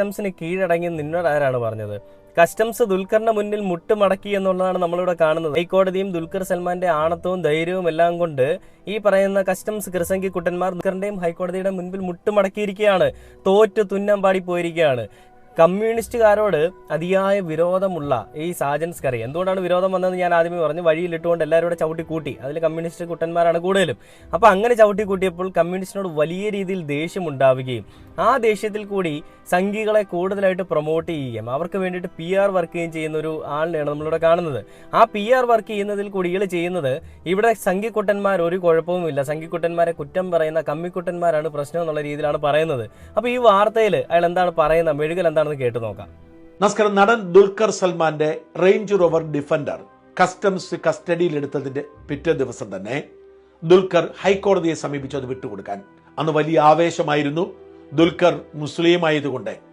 കസ്റ്റംസിന് കീഴടങ്ങി നിന്നതാരാണ് പറഞ്ഞത്? കസ്റ്റംസ് ദുൽഖറിന്റെ മുന്നിൽ മുട്ടുമടക്കി എന്നുള്ളതാണ് നമ്മളിവിടെ കാണുന്നത്. ഹൈക്കോടതിയും ദുൽഖർ സൽമാന്റെ ആണത്തവും ധൈര്യവും എല്ലാം കൊണ്ട് ഈ പറയുന്ന കസ്റ്റംസ് കൃസംഗി കുട്ടന്മാർ ദുൽഖറിന്റെയും ഹൈക്കോടതിയുടെ മുൻപിൽ മുട്ടുമടക്കിയിരിക്കുകയാണ്. തോറ്റ് തുന്നം പാടി പോയിരിക്കുകയാണ് കമ്മ്യൂണിസ്റ്റുകാരോട് അതിയായ വിരോധമുള്ള ഈ സാജൻസ് കറി എന്തുകൊണ്ടാണ് വിരോധം വന്നതെന്ന് ഞാൻ ആദ്യമേ പറഞ്ഞു. വഴിയിലിട്ടുകൊണ്ട് എല്ലാവരും ചവിട്ടി കൂട്ടി അതിൽ കമ്മ്യൂണിസ്റ്റ് കുട്ടന്മാരാണ് കൂടുതലും. അപ്പോൾ അങ്ങനെ ചവിട്ടി കൂട്ടിയപ്പോൾ കമ്മ്യൂണിസ്റ്റിനോട് വലിയ രീതിയിൽ ദേഷ്യം ഉണ്ടാവുകയും ആ ദേഷ്യത്തിൽ കൂടി സംഘികളെ കൂടുതലായിട്ട് പ്രൊമോട്ട് ചെയ്യുകയും അവർക്ക് വേണ്ടിയിട്ട് പി ആർ വർക്ക് ചെയ്യുകയും ചെയ്യുന്ന ഒരു ആളിനെയാണ് നമ്മളിവിടെ കാണുന്നത്. ആ പി ആർ വർക്ക് ചെയ്യുന്നതിൽ കൂടി ഇയാൾ ചെയ്യുന്നത് ഇവിടെ സംഘിക്കുട്ടന്മാർ ഒരു കുഴപ്പവുമില്ല സംഘിക്കുട്ടന്മാരെ കുറ്റം പറയുന്ന കമ്മിക്കുട്ടന്മാരാണ് പ്രശ്നം എന്നുള്ള രീതിയിലാണ് പറയുന്നത്. അപ്പോൾ ഈ വാർത്തയിൽ അയാൾ എന്താണ് പറയുന്നത്? മെഴുകൽ എന്താണെന്ന് കേട്ടു നോക്കാം. നമസ്കാരം. നടൻ ദുൽഖർ സൽമാന്റെ റേഞ്ച് റോവർ ഡിഫൻഡർ കസ്റ്റംസ് കസ്റ്റഡിയിലെടുത്തതിന്റെ പിറ്റേ ദിവസം തന്നെ ദുൽഖർ ഹൈക്കോടതിയെ സമീപിച്ചു അത് വിട്ടുകൊടുക്കാൻ. അന്ന് വലിയ ആവേശമായിരുന്നു. ദുൽഖർ മുസ്ലിം ആയതുകൊണ്ട്